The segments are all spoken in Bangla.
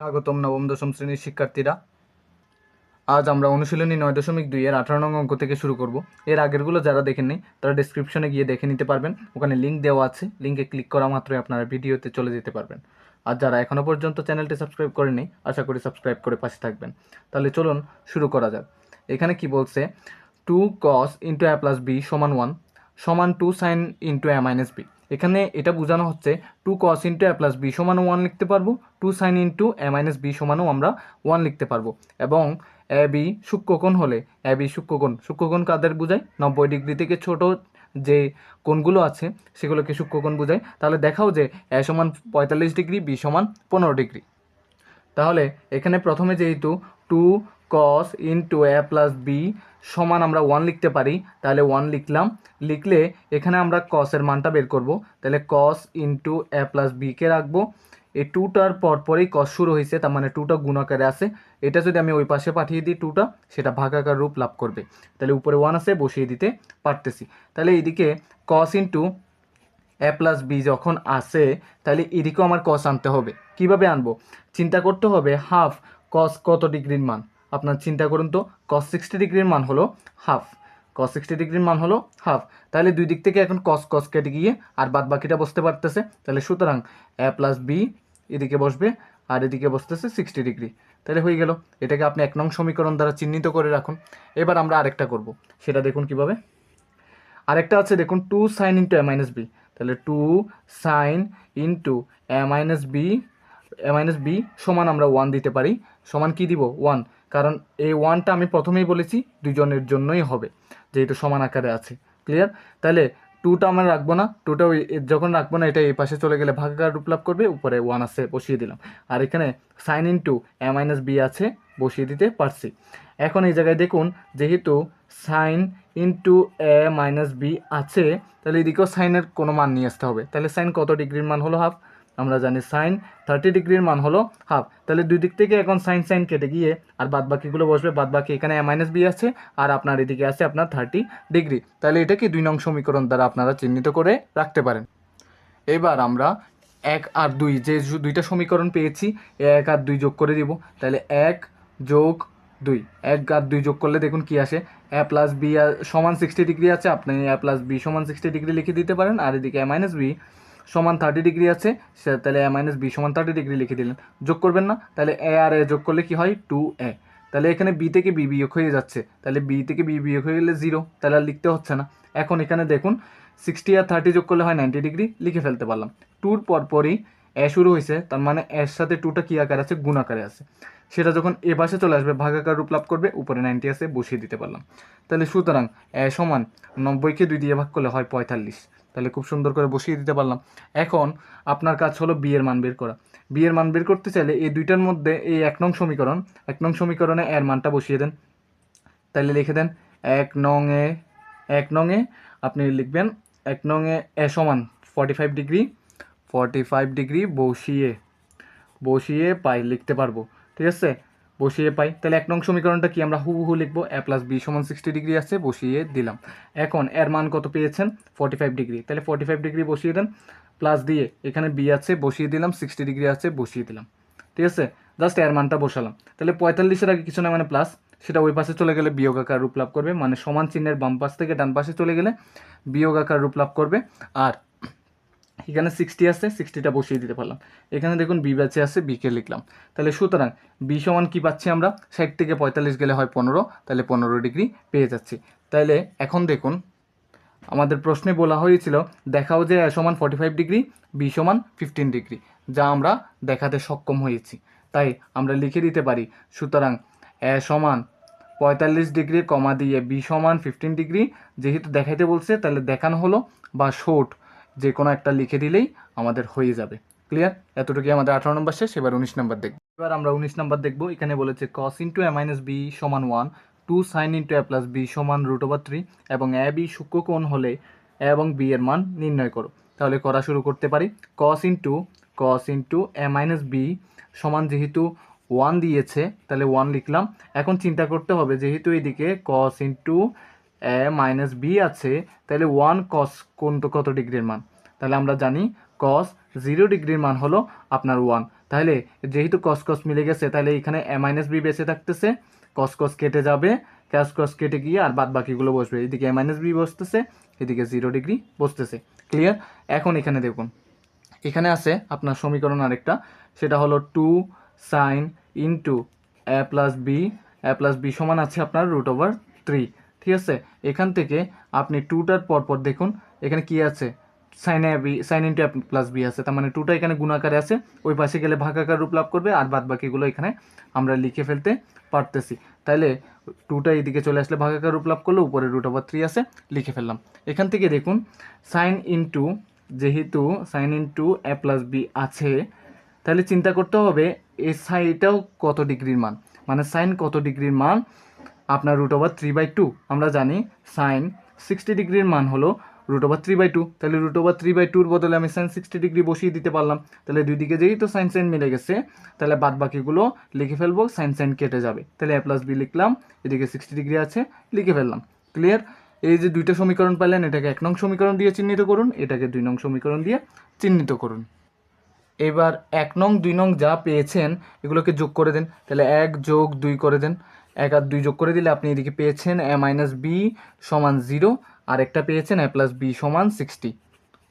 স্বাগতম নবম, দশম শ্রেণির শিক্ষার্থীরা। আজ আমরা অনুশীলনী নয় দশমিক দুই এর আঠারো নং অঙ্ক থেকে শুরু করব। এর আগেরগুলো যারা দেখেননি তারা ডিসক্রিপশনে গিয়ে দেখে নিতে পারবেন। ওখানে লিঙ্ক দেওয়া আছে। লিঙ্কে ক্লিক করা মাত্রই আপনারা ভিডিওতে চলে যেতে পারবেন। আর যারা এখনও পর্যন্ত চ্যানেলটি সাবস্ক্রাইব করেনি আশা করি সাবস্ক্রাইব করে পাশে থাকবেন। তাহলে চলুন শুরু করা যাক। এখানে কি বলছে? Two cos into A plus B সমান ওয়ান সমান two sine into A minus B এখানে এটা বোঝানো হচ্ছে two cos into A plus B সমানও one লিখতে পারব two sine into A minus B সমানও আমরা ওয়ান লিখতে পারব। এবং এ বি সূক্ষ্মকোণ হলে এ বি সূক্ষ্মকোণ সূক্ষ্মকোণ কাদের বোঝায়? নব্বই ডিগ্রি থেকে ছোট যে কোণগুলো আছে, সেগুলোকে সূক্ষ্মকোণ বোঝায়। তাহলে দেখাও যে এ সমান পঁয়তাল্লিশ ডিগ্রি বি সমান পনেরো ডিগ্রি। তাহলে এখানে প্রথমে যেহেতু two cos into A plus B সমান আমরা ওয়ান লিখতে পারি, তাহলে ওয়ান লিখলাম। লিখলে এখানে আমরা কসের মানটা বের করব। তাহলে কস ইন্টু এ প্লাস বিকে রাখব। এই টুটার পরপরই কস শুরু হয়েছে, তার মানে টুটা গুণাকারে আছে। এটা যদি আমি ওই পাশে পাঠিয়ে দিই টুটা সেটা ভাগাকার রূপ লাভ করবে। তাহলে উপরে ওয়ান আছে, বসিয়ে দিতে পারতেছি। তাহলে এইদিকে cos into A plus B যখন আসে, তাহলে এদিকেও আমার কস আনতে হবে। কীভাবে আনব? চিন্তা করতে হবে হাফ কস কত ডিগ্রির মান? আপনার চিন্তা করুন তো কস সিক্সটি ডিগ্রির মান হলো হাফ কস সিক্সটি ডিগ্রির মান হলো হাফ তাহলে দুই দিক থেকে এখন কস কস কেটে গিয়ে আর বাদ বাকিটা বসতে পারতেছে। তাহলে সুতরাং এ প্লাস বি এদিকে বসবে আর এদিকে বসতেছে সিক্সটি ডিগ্রি তাহলে হয়ে গেল। এটাকে আপনি এক নং সমীকরণ দ্বারা চিহ্নিত করে রাখুন। এবার আমরা আরেকটা করব। সেটা দেখুন কীভাবে। আরেকটা আছে দেখুন two sine into A minus B তাহলে two sine into A minus B A minus B সমান আমরা ওয়ান দিতে পারি। সমান কি দিব? ওয়ান কারণ এই ওয়ানটা আমি প্রথমেই বলেছি দুজনের জন্যই হবে, যেহেতু সমান আকারে আছে ক্লিয়ার তাহলে টুটা আমরা রাখব না টুটা ওই যখন রাখব না, এটা এই পাশে চলে গেলে ভাগাকার রূপ লাভ করবে, উপরে ওয়ান আছে, বসিয়ে দিলাম। আর এখানে sine into A minus B আছে, বসিয়ে দিতে পারছি। এখন এই জায়গায় দেখুন, যেহেতু sine into A minus B আছে, তাহলে এদিকেও সাইনের কোনো মান নিয়ে আসতে হবে। তাহলে সাইন কত ডিগ্রির মান হলো হাফ আমরা জানি সাইন থার্টি ডিগ্রির মান হলো হাফ তাহলে দুই দিক থেকে এখন সাইন সাইন কেটে গিয়ে আর বাদ বাকিগুলো বসবে, বাদ বাকি এখানে এ মাইনাস বি আছে আর আপনার এদিকে আছে আপনার থার্টি ডিগ্রি তাহলে এটাকে দুই নং সমীকরণ দ্বারা আপনারা চিহ্নিত করে রাখতে পারেন? এবার আমরা এক আর দুই, যে দুইটা সমীকরণ পেয়েছি, এক আর দুই যোগ করে দিব। তাহলে এক যোগ দুই, এক আর দুই যোগ করলে দেখুন কি আসে? এ প্লাস বি সমান সিক্সটি ডিগ্রি আছে, আপনি এ প্লাস বি সমান সিক্সটি ডিগ্রি লিখে দিতে পারেন, আর এদিকে এ মাইনাস বি সমান থার্টি ডিগ্রি আছে, সে- তাহলে এ মাইনাস বি সমান থার্টি ডিগ্রি লিখে দিলেন। যোগ করবেন না, তাহলে এ আর এ যোগ করলে কি হয়? টু এ তাহলে এখানে বি থেকে বি বিয়োগ হয়ে যাচ্ছে। তাহলে বি থেকে বি বিয়োগ হয়ে গেলে জিরো তাহলে আর লিখতে হচ্ছে না। এখন এখানে দেখুন সিক্সটি আর থার্টি যোগ করলে হয় নাইনটি ডিগ্রি লিখে ফেলতে পারলাম। টুর পরপরই এ শুরু হয়েছে, তার মানে এর সাথে টুটা কী আকারে আছে? গুণ আকারে আছে। সেটা যখন এ পাশে চলে আসবে, ভাগাকার রূপ লাভ করবে, উপরে নাইনটি আছে, বসিয়ে দিতে পারলাম। তাহলে সুতরাং এ সমান নব্বইকে দুই দিয়ে ভাগ করলে হয় পঁয়তাল্লিশ। তাহলে খুব সুন্দর করে বসিয়ে দিতে পারলাম। এখন আপনার কাজ হলো বি এর মান বের করা। বি এর মান বের করতে চাইলে এই দুইটার মধ্যে এই এক নং সমীকরণ, এক নং সমীকরণে এর মানটা বসিয়ে দেন। তাহলে লিখে দেন এক নং এ এক নং এ আপনি লিখবেন এক নং এ এ সমান forty five degree forty five degree বসিয়ে বসিয়ে পাই লিখতে পারব। ঠিক আছে? বসিয়ে পাই। তাহলে এক নং সমীকরণটা কি? আমরা হুবহু লিখব এ প্লাস বি সমান সিক্সটি ডিগ্রি আছে, বসিয়ে দিলাম। এখন এর মান কত পেয়েছেন? ফর্টি ফাইভ ডিগ্রি তাহলে ফর্টি ফাইভ ডিগ্রি বসিয়ে দেন প্লাস দিয়ে এখানে বি আছে, বসিয়ে দিলাম সিক্সটি ডিগ্রি আছে, বসিয়ে দিলাম। ঠিক আছে? জাস্ট এর মানটা বসালাম। তাহলে পঁয়তাল্লিশের আগে কিছু না মানে প্লাস সেটা ওই পাশে চলে গেলে বিয়োগ আকার রূপ লাভ করবে মানে সমান চিহ্নের বাম পাশ থেকে ডান পাশে চলে গেলে বিয়োগ আকার রূপ লাভ করবে। আর এখানে সিক্সটি আছে সিক্সটিটা বসিয়ে দিতে পারলাম। এখানে দেখুন বি ব্যাচে আছে বিকে লিখলাম। তাহলে সুতরাং বি সমান কী পাচ্ছি আমরা? ষাট থেকে পঁয়তাল্লিশ গেলে হয় পনেরো, তাহলে পনেরো ডিগ্রি পেয়ে যাচ্ছি। তাহলে এখন দেখুন, আমাদের প্রশ্নে বলা হয়েছিল, দেখাও যে সমান ফর্টি ফাইভ ডিগ্রি বি সমান ফিফটিন ডিগ্রি, যা আমরা দেখাতে সক্ষম হয়েছি। তাই আমরা লিখে দিতে পারি, সুতরাং এ সমান পঁয়তাল্লিশ ডিগ্রি কমা দিয়ে বি সমান ফিফটিন ডিগ্রি, যেহেতু দেখাইতে বলছে, তাহলে দেখানো হলো বা শোট যে কোনো একটা লিখে দিলেই আমাদের হয়ে যাবে। ক্লিয়ার এতটুকুই আমাদের আঠারো নম্বর শেষ, এবার উনিশ নম্বর দেখব। এবার আমরা উনিশ নম্বর দেখব। এখানে বলেছে cos into A minus B সমান one two sine into A plus B সমান রুট ওভার থ্রি এবং এ বি সূক্ষ্মকোণ হলে এ এবং বি এর মান নির্ণয় করো। তাহলে করা শুরু করতে পারি। Cos into cos into A minus B সমান যেহেতু ওয়ান দিয়েছে, তাহলে ওয়ান লিখলাম। এখন চিন্তা করতে হবে, যেহেতু এদিকে কস ইন্টু মাইনাস বি আছে, তাহলে ওয়ান কস কোন কত ডিগ্রির মান? তাহলে আমরা জানি কস জিরো ডিগ্রির মান হলো আপনার ওয়ান তাহলে যেহেতু কস কস মিলে গেছে, তাহলে এখানে এ মাইনাস বি বেঁচে থাকতেছে কস কস কেটে যাবে ক্যাশ কস কেটে গিয়ে আর বাদ বাকিগুলো বসবে। এদিকে এ মাইনাস বি বসতেছে, এদিকে জিরো ডিগ্রি বসতেছে। ক্লিয়ার এখন এখানে দেখুন। এখানে আছে আপনার সমীকরণ আরেকটা, সেটা হলো two sine into A plus B A plus B সমান আছে আপনার রুট ওভার থ্রি ঠিক আছে? এখান থেকে আপনি টুটার পর পর দেখুন, এখানে কি আছে? Sine A B sine into plus B আছে। তার মানে টুটা এখানে গুণাকারে আছে, ওই পাশে গেলে ভাগাকার রূপ লাভ করবে, আর বাদ বাকিগুলো এখানে আমরা লিখে ফেলতে পারতেছি। তাইলে টুটা এইদিকে চলে আসলে ভাগাকার রূপ লাভ করলে, উপরে রুট ওভার থ্রি আছে, লিখে ফেললাম। এখান থেকে দেখুন সাইন ইন্টু যেহেতু sine into A plus B আছে তাহলে চিন্তা করতে হবে এ সাইটাও কত ডিগ্রির মান? মানে সাইন কত ডিগ্রির মান? আপনার root over three by two আমরা জানি সাইন সিক্সটি ডিগ্রির মান হলো root over three by two তাহলে রুট ওভার থ্রি বাই টুর বদলে আমি সাইন সিক্সটি ডিগ্রি বসিয়ে দিতে পারলাম, তাহলে দুই দিকে যেই তো সাইন সাইন মিলে গেছে, তাহলে বাদ বাকিগুলো লিখে ফেলব সাইন সাইন কেটে যাবে। তাহলে এ প্লাস বি লিখলাম, এদিকে সিক্সটি ডিগ্রি আছে, লিখে ফেললাম। ক্লিয়ার এই যে দুইটা সমীকরণ পাইলেন, এটাকে এক নং সমীকরণ দিয়ে চিহ্নিত করুন, এটাকে দুই নং সমীকরণ দিয়ে চিহ্নিত করুন। এবার এক নং, দুই নং যা পেয়েছেন, এগুলোকে যোগ করে দেন। তাহলে এক যোগ দুই করে দেন। এক আর দুই যোগ করে দিলে আপনি এদিকে পেয়েছেন এ মাইনাস বি সমান জিরো আর একটা পেয়েছেন এ প্লাস বি সমান সিক্সটি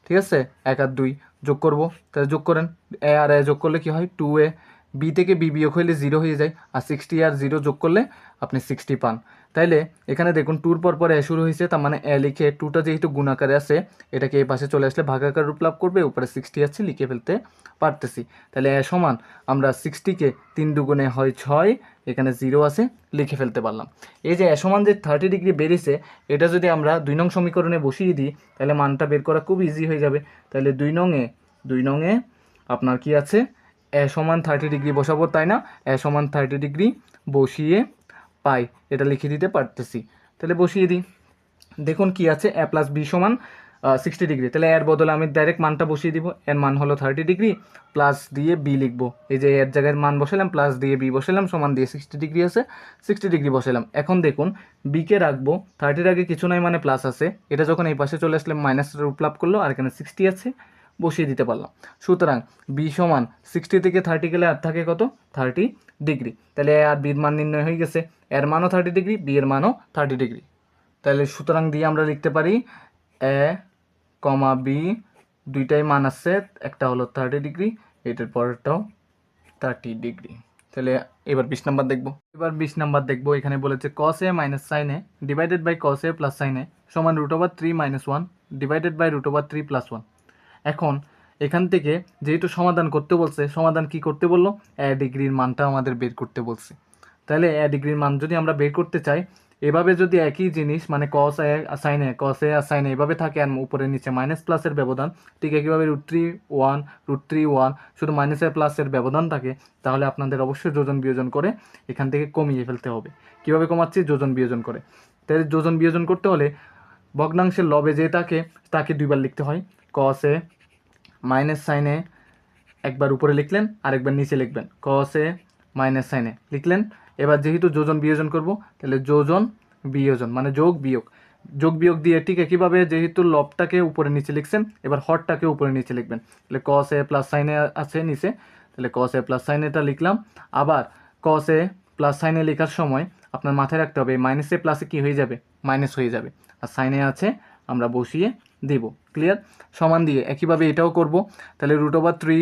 ঠিক আছে? এক আর দুই যোগ করব। তাহলে যোগ করেন। এ আর এ যোগ করলে কি হয়? Two A. বি থেকে বি বিয়োগ হইলে জিরো হয়ে যায়। আর সিক্সটি আর জিরো যোগ করলে আপনি সিক্সটি পান। তাইলে এখানে দেখুন টুর পর পর এ শুরু হয়েছে তার মানে এ লিখে টুটা যেহেতু গুণাকারে আছে, এটাকে এই পাশে চলে আসলে ভাগাকার রূপ লাভ করবে, উপরে সিক্সটি আছে, লিখে ফেলতে পারতেছি। তাহলে এ সমান আমরা সিক্সটিকে তিন দুগুণে হয় ছয়, এখানে জিরো আছে, লিখে ফেলতে পারলাম। এই যে এ সমান যে থার্টি ডিগ্রি বেরিয়েছে, এটা যদি আমরা দুই নং সমীকরণে বসিয়ে দিই তাহলে মানটা বের করা খুব ইজি হয়ে যাবে। তাহলে দুই নংয়ে দুই নংয়ে আপনার কি আছে? এ সমান থার্টি ডিগ্রি বসাবো তাই না? এ সমান থার্টি ডিগ্রি বসিয়ে পাই, এটা লিখে দিতে পারতেছি। তাহলে বসিয়ে দিই। দেখুন কি আছে, এ প্লাস বি সমান সিক্সটি ডিগ্রি তাহলে এর বদলে আমি ডাইরেক্ট মানটা বসিয়ে দিব। এর মান হলো থার্টি ডিগ্রি প্লাস দিয়ে বি লিখব। এই যে এর জায়গায় মান বসালাম প্লাস দিয়ে বি বসালাম, সমান দিয়ে সিক্সটি ডিগ্রি আছে সিক্সটি ডিগ্রি বসালাম। এখন দেখুন বিকে রাখব থার্টির আগে কিছু নাই মানে প্লাস আছে। এটা যখন এই পাশে চলে আসলে মাইনাস রূপ লাভ করল, আর এখানে সিক্সটি আছে। বসিয়ে দিতে পারলাম। সুতরাং বি সমান সিক্সটি থেকে থার্টি গেলে আর থাকে কত? থার্টি ডিগ্রি তাহলে আর বির মান নির্ণয় হয়ে গেছে। এর মানও থার্টি ডিগ্রি বি এর মানও থার্টি ডিগ্রি তাহলে সুতরাং দিয়ে আমরা লিখতে পারি এ কমা বি দুইটাই মান আছে, একটা হলো থার্টি ডিগ্রি এটার পরেরটাও থার্টি ডিগ্রি তাহলে এবার বিশ নাম্বার দেখব। এবার বিশ নাম্বার দেখব, এখানে বলেছে cos A minus sine A divided by cos A plus sine A সমান root over three minus one divided by root over three plus one এখন এখান থেকে যেহেতু সমাধান করতে বলছে, সমাধান কি করতে বলল? এ ডিগ্রির মানটা আমাদের বের করতে বলছে। তাহলে এ ডিগ্রির মান যদি আমরা বের করতে চাই, এভাবে যদি একই জিনিস মানে কস এ সাইন কস এ আর এভাবে থাকে আর উপরে নিচে মাইনাস প্লাসের ব্যবধান, ঠিক একইভাবে root three one root three one শুধু মাইনাসের প্লাসের ব্যবধান থাকে, তাহলে আপনাদের অবশ্যই যোজন বিয়োজন করে এখান থেকে কমিয়ে ফেলতে হবে। কীভাবে কমাচ্ছি? যোজন বিয়োজন করে। তাহলে যোজন বিয়োজন করতে হলে ভগ্নাংশের লবে যে তাকে তাকে দুইবার লিখতে হয়। কস মাইনাস সাইনে একবার উপরে লিখলেন, আরেকবার নিচে লিখবেন। কস মাইনাস সাইনে লিখলেন। এবার যেহেতু যোজন, বিয়োজন করব, তাহলে যোজন, বিয়োজন মানে যোগ, বিয়োগ। যোগ, বিয়োগ দিয়ে ঠিক একইভাবে যেহেতু লবটাকে উপরে নিচে লিখছেন, এবার হরটাকে উপরে নিচে লিখবেন। তাহলে কস এ প্লাস সাইনে আছে নিচে, তাহলে কস এ প্লাস সাইনেটা লিখলাম। আবার কস এ প্লাস সাইনে লেখার সময় আপনার মাথায় রাখতে হবে মাইনাসে প্লাসে কি হয়ে যাবে? মাইনাস হয়ে যাবে। আর সাইনে আছে, আমরা বসিয়ে দেব ক্লিয়ার সমান দিয়ে একইভাবে এটাও করব। তাহলে root over three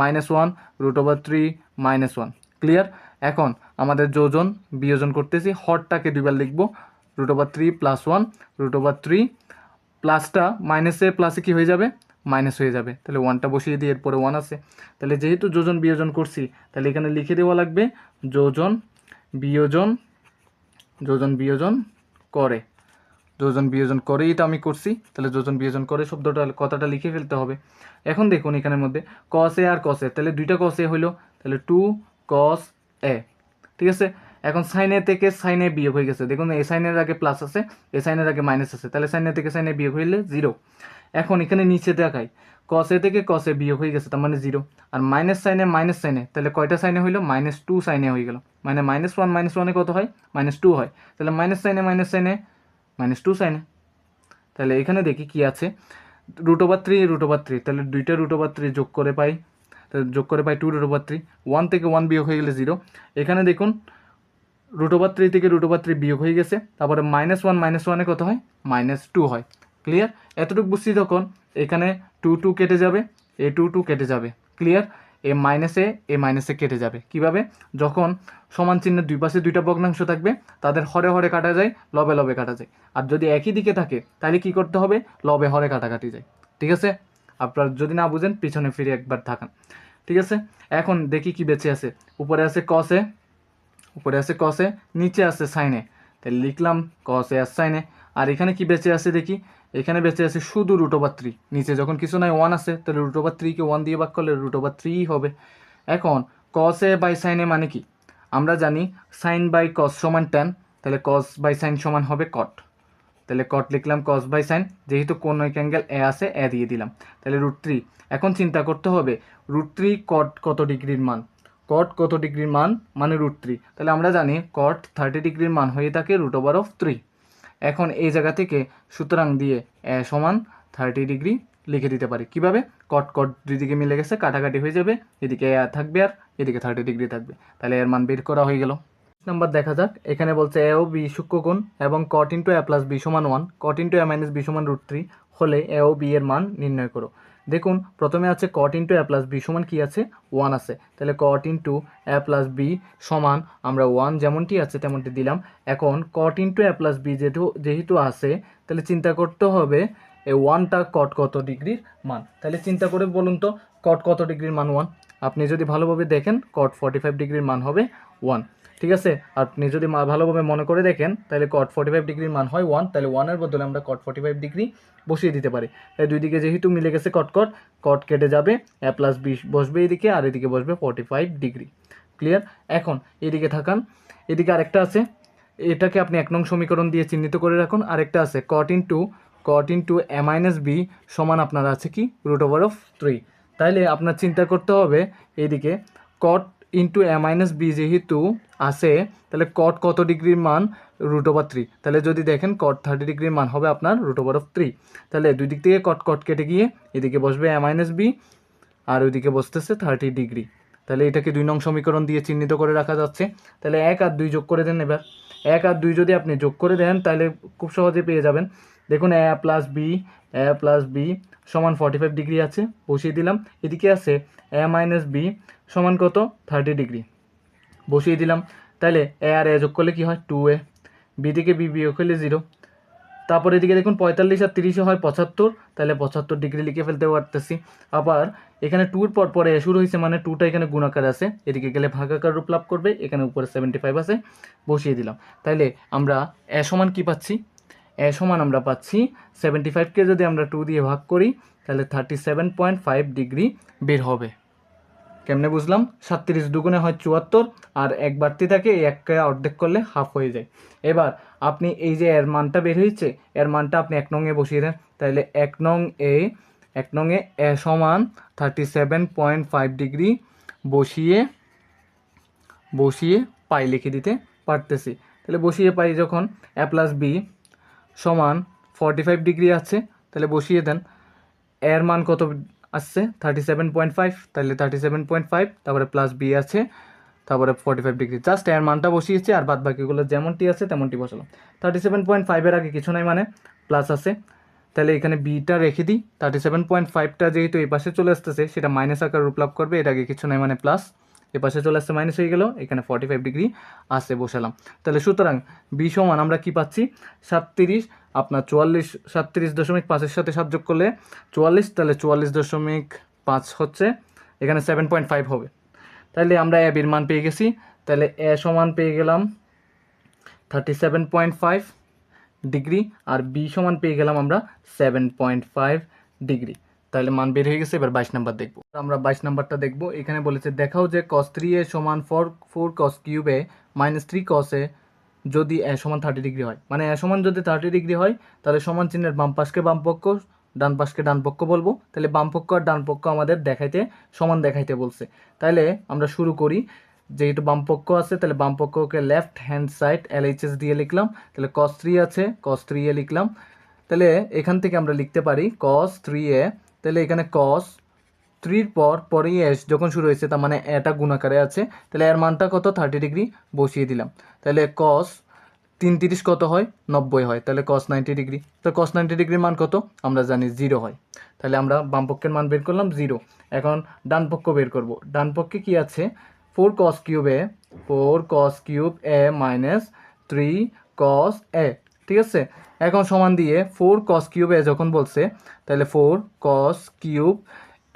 minus one root over three minus one clear এখন আমাদের যোজন, বিয়োজন করতেছি, হরটাকে দুইবার লিখব root over three plus one root over three প্লাসটা মাইনাসে প্লাসে কি হয়ে যাবে? মাইনাস হয়ে যাবে। তাহলে ওয়ানটা বসিয়ে দিয়ে এরপরে ওয়ান আছে। তাহলে যেহেতু যোজন, বিয়োজন করছি, তাহলে এখানে লিখে দেওয়া লাগবে, যোজন, বিয়োজন যোজন, বিয়োজন করে। যোজন বিয়োজন করেই এটা আমি করছি। তাহলে যোজন বিয়োজন করে শব্দটা, কথাটা লিখে ফেলতে হবে। এখন দেখুন এখানের মধ্যে কস এ আর কস এ তাহলে দুইটা কস এ হইল, তাহলে টু কস এ ঠিক আছে? এখন সাইনে থেকে সাইনে বিয়োগ হয়ে গেছে। দেখুন, এই সাইনের আগে প্লাস আছে, এই সাইনের আগে মাইনাস আছে। তাহলে সাইনে থেকে সাইনে বিয়োগ হইলে জিরো এখন এখানে নিচে দেখাই কসে থেকে কসে বিয়োগ হয়ে গেছে, তার মানে জিরো আর মাইনাস সাইনে মাইনাস সাইনে তাহলে কয়টা সাইনে হইল? মাইনাস টু সাইনে হয়ে গেল। মানে মাইনাস ওয়ান মাইনাস ওয়ানে কত হয়? মাইনাস টু হয়। তাহলে মাইনাস সাইনে মাইনাস সাইনে মাইনাস টু সাইনে তাহলে এখানে দেখি কি আছে। Root over three, root over three. তাহলে দুইটা রুট ওভার থ্রি যোগ করে পাই যোগ করে পাই two root over three. One থেকে ওয়ান বিয়োগ হয়ে গেলে জিরো। এখানে দেখুন, রুট ওভার থ্রি থেকে রুট ওভার থ্রি বিয়োগ হয়ে গেছে। তারপরে মাইনাস ওয়ান, মাইনাস ওয়ানে কত হয়? মাইনাস টু হয়। ক্লিয়ার? এতটুকু বুঝছি তখন এখানে টু টু কেটে যাবে, এ টু টু কেটে যাবে। ক্লিয়ার? এ মাইনাসে এ মাইনাসে কেটে যাবে। কীভাবে? যখন সমান চিহ্নের দুই পাশে দুইটা ভগ্নাংশ থাকবে, তাদের হরে হরে কাটা যায়, লবে লবে কাটা যায়। আর যদি একই দিকে থাকে, তাহলে কি করতে হবে? লবে হরে কাটাকাটি যায়। ঠিক আছে? আপনার যদি না বুঝেন, পিছনে ফিরে একবার থাকান। ঠিক আছে? এখন দেখি কি বেঁচে আছে। উপরে আছে কসে উপরে আছে কসে নিচে আছে সাইনে তাহলে লিখলাম কসে আর সাইনে আর এখানে কি বেঁচে আছে দেখি? এখানে বেঁচে আছে শুধু রুট ওভার থ্রি নিচে যখন কিছু নাই ওয়ান আছে, তাহলে রুট ওভার থ্রিকে ওয়ান দিয়ে ভাগ করলে রুট ওভার থ্রিই হবে। এখন কসে বাই সাইনে মানে কি? আমরা জানি সাইন বাই কস সমান টেন তাহলে কস বাই সাইন সমান হবে কট তাহলে কট লিখলাম কস বাই সাইন যেহেতু কোন এক অ্যাঙ্গেল এ আছে এ দিয়ে দিলাম। তাহলে রুট থ্রি এখন চিন্তা করতে হবে রুট থ্রি কট কত ডিগ্রির মান? কট কত ডিগ্রির মান? মানে রুট থ্রি তাহলে আমরা জানি কট থার্টি ডিগ্রির মান হয়ে থাকে রুট ওভার অফ থ্রি এখন এই জায়গা থেকে সুতরাং দিয়ে সমান থার্টি ডিগ্রি লিখে দিতে পারি। কীভাবে? কট কট দুদিকে মিলে গেছে, কাটাকাটি হয়ে যাবে, এদিকে এ থাকবে আর এদিকে থার্টি ডিগ্রি থাকবে। তাহলে এর মান বের করা হয়ে গেল। নাম্বার দেখা যাক। এখানে বলছে এ ও বি সূক্ষ্মকোণ এবং cot into A plus B সমান one cot into A minus B সমান রুট থ্রি হলে এ ও বি এর মান নির্ণয় করো। দেখুন, প্রথমে আছে cot into A plus B সমান কি আছে? ওয়ান আছে। তাহলে cot into A plus B সমান আমরা ওয়ান যেমনটি আছে তেমনটি দিলাম। এখন cot into A plus B যেহেতু যেহেতু আছে, তাহলে চিন্তা করতে হবে এই ওয়ানটা কট কত ডিগ্রির মান? তাহলে চিন্তা করে বলুন তো কট কত ডিগ্রির মান ওয়ান আপনি যদি ভালোভাবে দেখেন কট ফর্টি ফাইভ ডিগ্রির মান হবে ওয়ান ঠিক আছে? আপনি যদি ভালোভাবে মনে করে দেখেন, তাহলে কট ফর্টি ফাইভ ডিগ্রির মান হয় ওয়ান তাহলে ওয়ানের বদলে আমরা কট ফর্টি ফাইভ ডিগ্রি বসিয়ে দিতে পারি। তাই দুই দিকে যেহেতু মিলে গেছে কট কট কট কেটে যাবে এ প্লাস বি বসবে এদিকে, আর এদিকে বসবে ফর্টি ফাইভ ডিগ্রি ক্লিয়ার এখন এদিকে থাকান, এদিকে আরেকটা আছে, এটাকে আপনি এক নং সমীকরণ দিয়ে চিহ্নিত করে রাখুন। আরেকটা আছে cot into cot into A minus B সমান আপনার আছে কি? রুট ওভার অফ থ্রি তাইলে আপনার চিন্তা করতে হবে এদিকে cot into A minus B যেহেতু আছে, তাহলে কট কত ডিগ্রির মান? রুট ওভার থ্রি তাহলে যদি দেখেন কট থার্টি ডিগ্রির মান হবে আপনার রুট ওভার অফ থ্রি তাহলে দুই দিক থেকে কট কট কেটে গিয়ে এদিকে বসবে এ মাইনাস বি আর ওইদিকে বসতেছে থার্টি ডিগ্রি। তাহলে এটাকে দুই নং সমীকরণ দিয়ে চিহ্নিত করে রাখা যাচ্ছে। তাহলে এক আর দুই যোগ করে দেন এবার। এক আর দুই যদি আপনি যোগ করে দেন, তাহলে খুব সহজে পেয়ে যাবেন। দেখুন A plus B A plus B সমান ফর্টি ফাইভ ডিগ্রি আছে, বসিয়ে দিলাম। এদিকে আছে এ মাইনাস বি সমান কত? থার্টি ডিগ্রি বসিয়ে দিলাম। তাহলে এ আর এ যোগ করলে কী হয়? টু এ বি থেকে বি বিয়োগ করলে জিরো তারপর এদিকে দেখুন, পঁয়তাল্লিশ আর তিরিশে হয় পঁচাত্তর। তাহলে পঁচাত্তর ডিগ্রি লিখে ফেলতে পারতেছি। আবার এখানে টুর পর পরে শুরু হয়েছে মানে টুটা এখানে গুণাকার আছে। এদিকে গেলে ভাগাকার রূপ লাভ করবে। এখানে উপরে সেভেন্টি ফাইভ আছে। বসিয়ে দিলাম। তাইলে আমরা এ সমান কি পাচ্ছি? সমান আমরা পাচ্ছি সেভেন্টি ফাইভকে যদি আমরা টু দিয়ে ভাগ করি, তাহলে thirty seven point five degree বের হবে। কেমনে বুঝলাম? সাতত্রিশ দুগুণে হয় চুয়াত্তর, আর এক বাড়তি থাকে, এই এককে অর্ধেক করলে হাফ হয়ে যায়। এবার আপনি এই যে এর মানটা বের হয়েছে, এর মানটা আপনি এক নংয়ে বসিয়ে দেন, তাহলে এক নং এ, এক নংয়ে এ সমান thirty seven point five degree বসিয়ে বসিয়ে পাই লিখে দিতে পারতেছি। তাহলে বসিয়ে পাই যখন এ প্লাস বি সমান ফর্টি ফাইভ ডিগ্রি আছে, তাহলে বসিয়ে দেন। এর মান কত আসছে? থার্টি সেভেন পয়েন্ট ফাইভ তাহলে থার্টি সেভেন পয়েন্ট ফাইভ তারপরে প্লাস বি আছে, তারপরে ফর্টি ফাইভ ডিগ্রি জাস্ট এর মানটা বসিয়েছি, আর বাদ বাকিগুলো যেমনটি আছে, তেমনটি বসালাম। থার্টি সেভেন পয়েন্ট ফাইভের আগে কিছু নাই মানে প্লাস আছে। তাহলে এখানে বিটা রেখে দিই। থার্টি সেভেন পয়েন্ট ফাইভটা যেহেতু এই পাশে চলে আসতেছে, সেটা মাইনাস আকার রূপ লাভ করবে, এর আগে কিছু নাই মানে প্লাস এ পাশে চলে আসছে মাইনাস হয়ে গেল, এখানে ফর্টি ফাইভ ডিগ্রি আসে বসালাম। তাহলে সুতরাং বি সমান আমরা কি পাচ্ছি? সাতত্রিশ, আপনার চুয়াল্লিশ, সাতত্রিশ দশমিক পাঁচের সাথে সাত যোগ করলে চুয়াল্লিশ, তাহলে চুয়াল্লিশ দশমিক পাঁচ হচ্ছে, এখানে সেভেন পয়েন্ট ফাইভ হবে। তাহলে আমরা এ বির মান পেয়ে গেছি, তাহলে এ সমান পেয়ে গেলাম thirty seven point five degree আর বি সমান পেয়ে গেলাম আমরা সেভেন পয়েন্ট ফাইভ ডিগ্রি তাহলে মান বের হয়ে গেছে, এবার বাইশ নাম্বার দেখব। আমরা বাইশ নাম্বারটা দেখব। এখানে বলেছে, দেখাও যে কস থ্রি এ সমান ফোর ফোর কস কিউবে মাইনাস থ্রি কসে যদি এ সমান থার্টি ডিগ্রি হয়। মানে এ সমান যদি থার্টি ডিগ্রি হয়, তাহলে সমান চিহ্নের বাম পাশকে বাম পক্ষ, ডান পাশকে ডান পক্ষ বলব। তাহলে বাম পক্ষ আর ডান পক্ষ আমাদের দেখাইতে, সমান দেখাইতে বলছে। তাহলে আমরা শুরু করি, যেহেতু বাম পক্ষ আছে, তাহলে বাম পক্ষকে left hand side L LHS দিয়ে লিখলাম। তাহলে কস থ্রি আছে কস থ্রি এ লিখলাম। তাহলে এখান থেকে আমরা লিখতে পারি কস থ্রি এ তাহলে এখানে কস থ্রির পর পরেই এস যখন শুরু হয়েছে, তার মানে এটা গুণাকারে আছে, তাহলে এর মানটা কত? থার্টি ডিগ্রি বসিয়ে দিলাম। তাহলে কস তিন তিরিশ কত হয়? নব্বই হয়। তাহলে কস নাইনটি ডিগ্রি তো কস নাইনটি ডিগ্রির মান কত? আমরা জানি জিরো হয়। তাহলে আমরা বাম পক্ষের মান বের করলাম জিরো এখন ডান পক্ষ বের করব। ডান পক্ষে কি আছে? Four cos cube A four cos cube A minus three cos A ঠিক আছে? এখন সমান দিয়ে ফোর কস কিউব এ যখন বলছে, তাহলে ফোর কস কিউব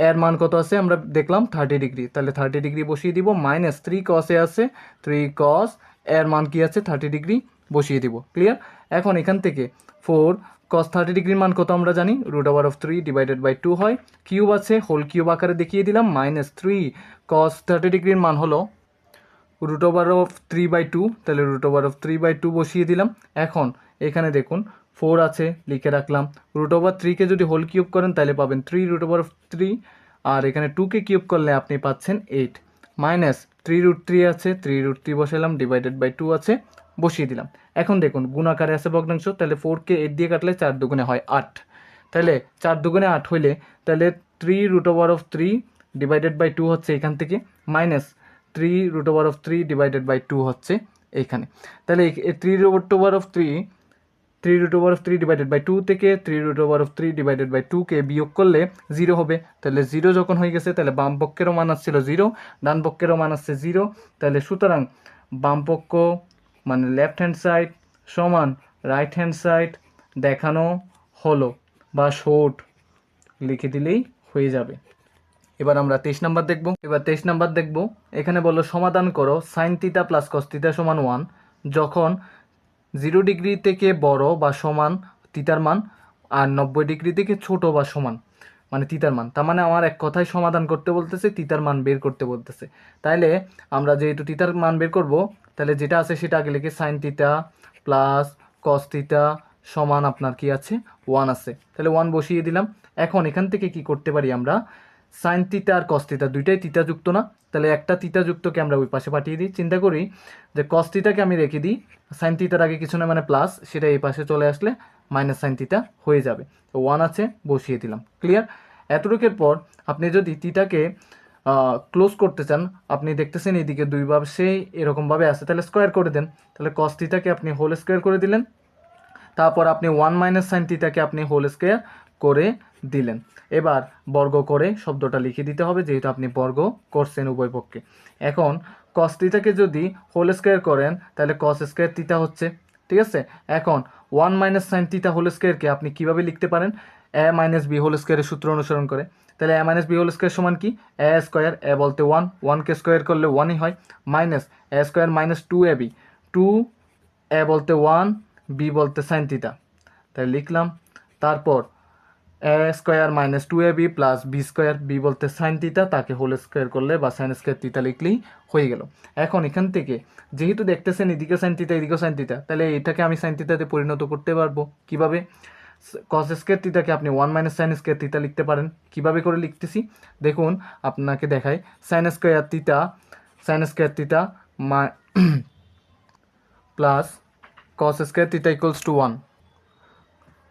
এর মান কত আছে? আমরা দেখলাম থার্টি ডিগ্রি তাহলে থার্টি ডিগ্রি বসিয়ে দিব মাইনাস থ্রি কস এ আছে থ্রি কস এর মান কি আছে? থার্টি ডিগ্রি বসিয়ে দিব। ক্লিয়ার এখন এখান থেকে ফোর কস থার্টি ডিগ্রির মান কত আমরা জানি? Root over of three divided by two হয়। কিউব আছে হোল কিউব আকারে দেখিয়ে দিলাম মাইনাস থ্রি কস থার্টি ডিগ্রির মান হলো root over of three by two তাহলে root over of three by two বসিয়ে দিলাম। এখন এখানে দেখুন ফোর আছে, লিখে রাখলাম। রুট ওভার থ্রিকে যদি হোল কিউব করেন, তাহলে পাবেন থ্রি রুট ওভার থ্রি আর এখানে টুকে কিউব করলে আপনি পাচ্ছেন eight minus three root three আছে থ্রি রুট থ্রি বসালাম ডিভাইডেড বাই টু আছে, বসিয়ে দিলাম। এখন দেখুন, গুণাকারে আছে ভগ্নাংশ, তাহলে ফোরকে এইট দিয়ে কাটলে চার দুগুণে হয় আট। তাহলে চার দুগুণে আট হইলে, তাহলে three root over of three divided by two হচ্ছে এখান থেকে minus three root over of three divided by two হচ্ছে এইখানে তাহলে three root over of three three root over of three divided by two থেকে three root over of three divided by টুকে বিয়োগ করলে জিরো হবে। তাহলে জিরো যখন হয়ে গেছে, তাহলে বাম পক্ষেরও মান আসছিল জিরো ডান পক্ষেরও মান আসছে জিরো তাহলে সুতরাং বাম পক্ষ মানে লেফট হ্যান্ড সাইড সমান রাইট হ্যান্ড সাইড দেখানো হলো বা শোট লিখে দিলেই হয়ে যাবে। এবার আমরা তেইশ নাম্বার দেখব। এবার তেইশ নাম্বার দেখব। এখানে বলল সমাধান করো সাইন তিতা প্লাস কস তিতা সমান ওয়ান যখন জিরো ডিগ্রি থেকে বড় বা সমান তিতার মান আর নব্বই ডিগ্রি থেকে ছোট বা সমান মানে তিতার মান। তার মানে আমার এক কথায় সমাধান করতে বলতেছে, তিতার মান বের করতে বলতেছে। তাইলে আমরা যেহেতু তিতার মান বের করব তাহলে যেটা আছে সেটা আগে লিখে সাইন তিতা প্লাস কস তিতা সমান আপনার কি আছে? ওয়ান আছে। তাহলে ওয়ান বসিয়ে দিলাম। এখন এখান থেকে কি করতে পারি আমরা? সাইন তিতা আর কস তিতা দুইটাই তিতা যুক্ত না। তাহলে একটা তিতা যুক্তকে আমরা ওই পাশে পাঠিয়ে দিই। চিন্তা করি যে কস তিতাকে আমি রেখে দিই সাইন তিতার আগে কিছু না মানে প্লাস সেটা এই পাশে চলে আসলে মাইনাস সাইন তিতা হয়ে যাবে। তো ওয়ান আছে, বসিয়ে দিলাম। ক্লিয়ার এতটুকের পর আপনি যদি তিতাকে ক্লোজ করতে চান, আপনি দেখতেছেন এইদিকে দুই সেই এরকমভাবে আছে, তাহলে স্কোয়ার করে দেন। তাহলে কস তিতাকে আপনি হোল স্কোয়ার করে দিলেন। তারপর আপনি ওয়ান মাইনাস সাইন থিটাকে আপনি হোল স্কোয়ার করে দিলেন। এবার বর্গ করে শব্দটা লিখে দিতে হবে, যেহেতু আপনি বর্গ করছেন উভয় পক্ষে। এখন কস থিটাকে যদি হোল স্কোয়ার করেন, তাহলে কস স্কোয়ার থিটা হচ্ছে, ঠিক আছে? এখন one minus sine theta whole স্কোয়ারকে আপনি কীভাবে লিখতে পারেন? এ মাইনাস বি হোল স্কোয়ারের সূত্র অনুসরণ করে। তাহলে A minus B whole square সমান কি? এ স্কোয়ার এ বলতে ওয়ান ওয়ানকে স্কোয়ার করলে ওয়ানই হয়। Minus A square minus two A B two A বলতে ওয়ান বি বলতে সাইন থিটা তাই লিখলাম। তারপর A square minus two A B plus B square B বলতে সাইন থিটা তাকে হোল স্কোয়ার করলে বা সাইন স্কোয়ার থিটা লিখলেই হয়ে গেল। এখন এখান থেকে যেহেতু দেখতেছেন এদিকে সাইন থিটা এদিকে সাইন থিটা তাহলে এটাকে আমি সাইন থিটাতে পরিণত করতে পারব। কীভাবে? কস স্কোয়ার থিটাকে আপনি one minus sine square theta লিখতে পারেন। কীভাবে করে লিখতেছি? দেখুন, আপনাকে দেখাই। Sine square theta sine square theta মা plus cos square theta equals to one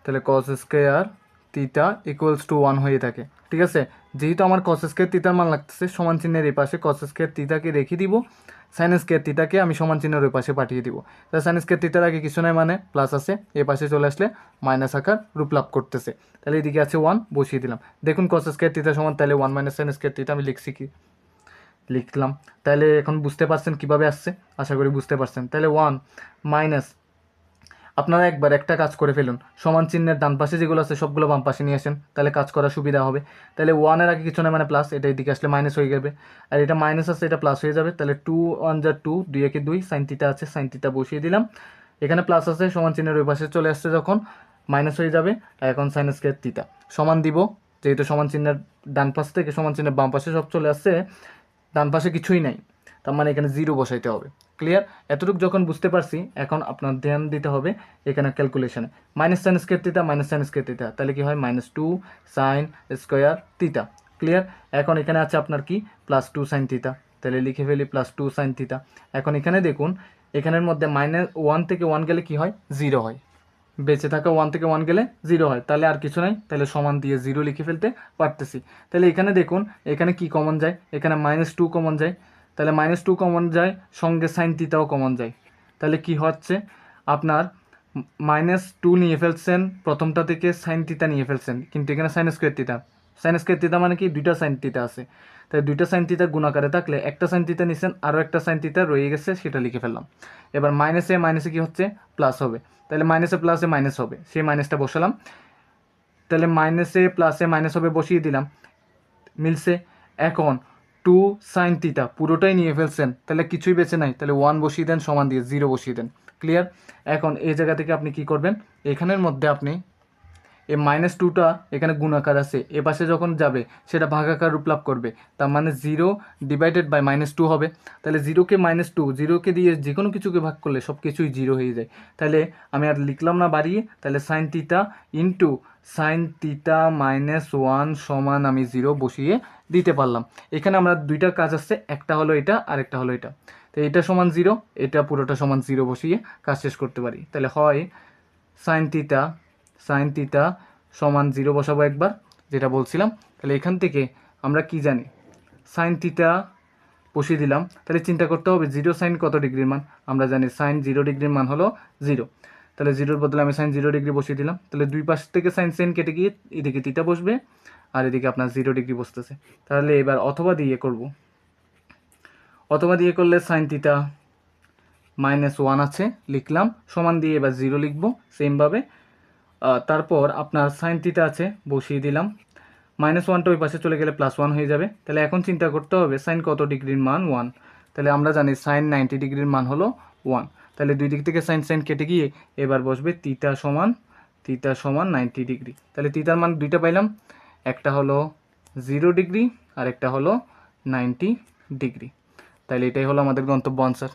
তাহলে cos square theta equals to one হয়ে থাকে, ঠিক আছে? যেহেতু আমার কস স্কোয়ার থিটার মান লাগতেছে, সমান চিহ্নের এই পাশে কস স্কোয়ার থিটাকে রেখে দিব সাইন স্কোয়ার থিটাকে আমি সমান চিহ্নের ওই পাশে পাঠিয়ে দিব। তাহলে সাইন স্কোয়ার থিটার আগে কিছু নয় মানে প্লাস আছে এ পাশে চলে আসলে মাইনাস আকার রূপ লাভ করতেছে। তাহলে এদিকে আছে ওয়ান বসিয়ে দিলাম। দেখুন কস স্কোয়ার থিটা সমান, তাহলে one minus sine square theta আমি লিখছি কি? লিখলাম। তাহলে এখন বুঝতে পারছেন কীভাবে আসছে? আশা করি বুঝতে পারছেন। তাহলে ওয়ান মাইনাস আপনারা একবার একটা কাজ করে ফেলুন। সমান চিহ্নের ডান পাশে যেগুলো আছে, সবগুলো বাম পাশে নিয়ে আসেন, তাহলে কাজ করা সুবিধা হবে। তাহলে ওয়ানের আগে কিছু না মানে প্লাস এটা এদিকে আসলে মাইনাস হয়ে যাবে আর এটা মাইনাস আছে, এটা প্লাস হয়ে যাবে। তাহলে টু ওয়ান যা টু দুই একে দুই সাইন থিটা আছে সাইন থিটা বসিয়ে দিলাম। এখানে প্লাস আছে, সমান চিহ্নের ওই পাশে চলে আসছে যখন মাইনাস হয়ে যাবে, আর এখন সাইন স্কোয়ার থিটা সমান দিব, যেহেতু সমান চিহ্নের ডান পাশ থেকে সমান চিহ্নের বাম পাশে সব চলে আসছে, ডান পাশে কিছুই নাই। তার মানে এখানে জিরো বসাইতে হবে। ক্লিয়ার এতটুকু যখন বুঝতে পারছি, এখন আপনার ধ্যান দিতে হবে এখানে ক্যালকুলেশনে minus sine square theta minus sine square theta তাহলে কি হয়? Minus two sine square theta clear এখন এখানে আছে আপনার কি? প্লাস টু সাইন তিতা তাহলে লিখে ফেলি প্লাস টু সাইন তিতা এখন এখানে দেখুন, এখানের মধ্যে মাইনাস ওয়ান থেকে ওয়ান গেলে কি হয়? জিরো হয়। বেঁচে থাকা ওয়ান থেকে ওয়ান গেলে জিরো হয়। তাহলে আর কিছু নাই। তাহলে সমান দিয়ে জিরো লিখে ফেলতে পারতেছি। তাহলে এখানে দেখুন, এখানে কি কমন যায়? এখানে মাইনাস টু কমন যায়। তাহলে মাইনাস টু কমন যায়, সঙ্গে সাইন তিতাও কমন যায়। তাহলে কি হচ্ছে? আপনার মাইনাস টু নিয়ে ফেলছেন, প্রথমটা থেকে সাইন তিতা নিয়ে ফেলছেন। কিন্তু এখানে sine square theta sine square theta মানে কি? দুইটা সাইন তিতা আছে। তাই দুইটা সাইন তিতা গুণাকারে থাকলে একটা সাইন তিতা নিছেন, আরও একটা সাইন তিতা রয়ে গেছে, সেটা লিখে ফেললাম। এবার মাইনাসে মাইনাসে কি হচ্ছে? প্লাস হবে। তাহলে মাইনাসে প্লাসে মাইনাস হবে। সেই মাইনাসটা বসালাম। তাহলে মাইনাসে প্লাসে মাইনাস হবে, বসিয়ে দিলাম। মিলছে। এখন টু সাইন তিতা পুরোটাই নিয়ে ফেলছেন, তাহলে কিছুই বেছে নাই। তাহলে ওয়ান বসিয়ে দেন, সমান দিয়ে জিরো বসিয়ে দেন। ক্লিয়ার এখন এই জায়গা থেকে আপনি কি করবেন? এখানের মধ্যে আপনি এই মাইনাস টুটা এখানে গুণাকার আছে। এ পাশে যখন যাবে, সেটা ভাগাকার রূপ লাভ করবে। তার মানে zero divided by minus two হবে। তাহলে জিরোকে মাইনাস টু জিরোকে দিয়ে যে কোনো কিছুকে ভাগ করলে সব কিছুই জিরো হয়ে যায়। তাহলে আমি আর লিখলাম না বাড়িয়ে, তাহলে sine theta into sine theta minus one সমান আমি জিরো বসিয়ে দিতে পারলাম। এখানে আমরা দুইটা কাজ আসছে একটা হলো এটা আর একটা হলো এটা। তো এটা সমান জিরো এটা পুরোটা সমান জিরো বসিয়ে কাজ শেষ করতে পারি। তাহলে হয় সাইন তিতা সাইন তিতা সমান জিরো বসাবো একবার, যেটা বলছিলাম। তাহলে এখান থেকে আমরা কি জানি? সাইন তিতা বসিয়ে দিলাম। তাহলে চিন্তা করতে হবে জিরো সাইন কত ডিগ্রির মান? আমরা জানি সাইন জিরো ডিগ্রির মান হলো জিরো তাহলে জিরোর বদলে আমি সাইন জিরো ডিগ্রি বসিয়ে দিলাম। তাহলে দুই পাশ থেকে সাইন সাইন কেটে গিয়ে এদিকে তিতা বসবে, আর এদিকে আপনার জিরো ডিগ্রি বসতেছে। তাহলে এবার অথবা দিয়ে করব। অথবা দিয়ে করলে সাইন তিতা মাইনাস ওয়ান আছে, লিখলাম। সমান দিয়ে এবার জিরো লিখব সেমভাবে তারপর আপনার সাইন তিতা আছে, বসিয়ে দিলাম। মাইনাস ওয়ানটা ওই পাশে চলে গেলে প্লাস ওয়ান হয়ে যাবে। তাহলে এখন চিন্তা করতে হবে সাইন কত ডিগ্রির মান ওয়ান তাহলে আমরা জানি সাইন নাইনটি ডিগ্রির মান হলো ওয়ান তাহলে দুই দিক থেকে সাইন সাইন কেটে গিয়ে এবার বসবে তিতা সমান তিতা সমান নাইনটি ডিগ্রি। তাহলে তিতার মান দুইটা পাইলাম, একটা হলো জিরো ডিগ্রি আর একটা হলো নাইনটি ডিগ্রি। তাহলে এটাই হলো আমাদের গন্তব্য আনসার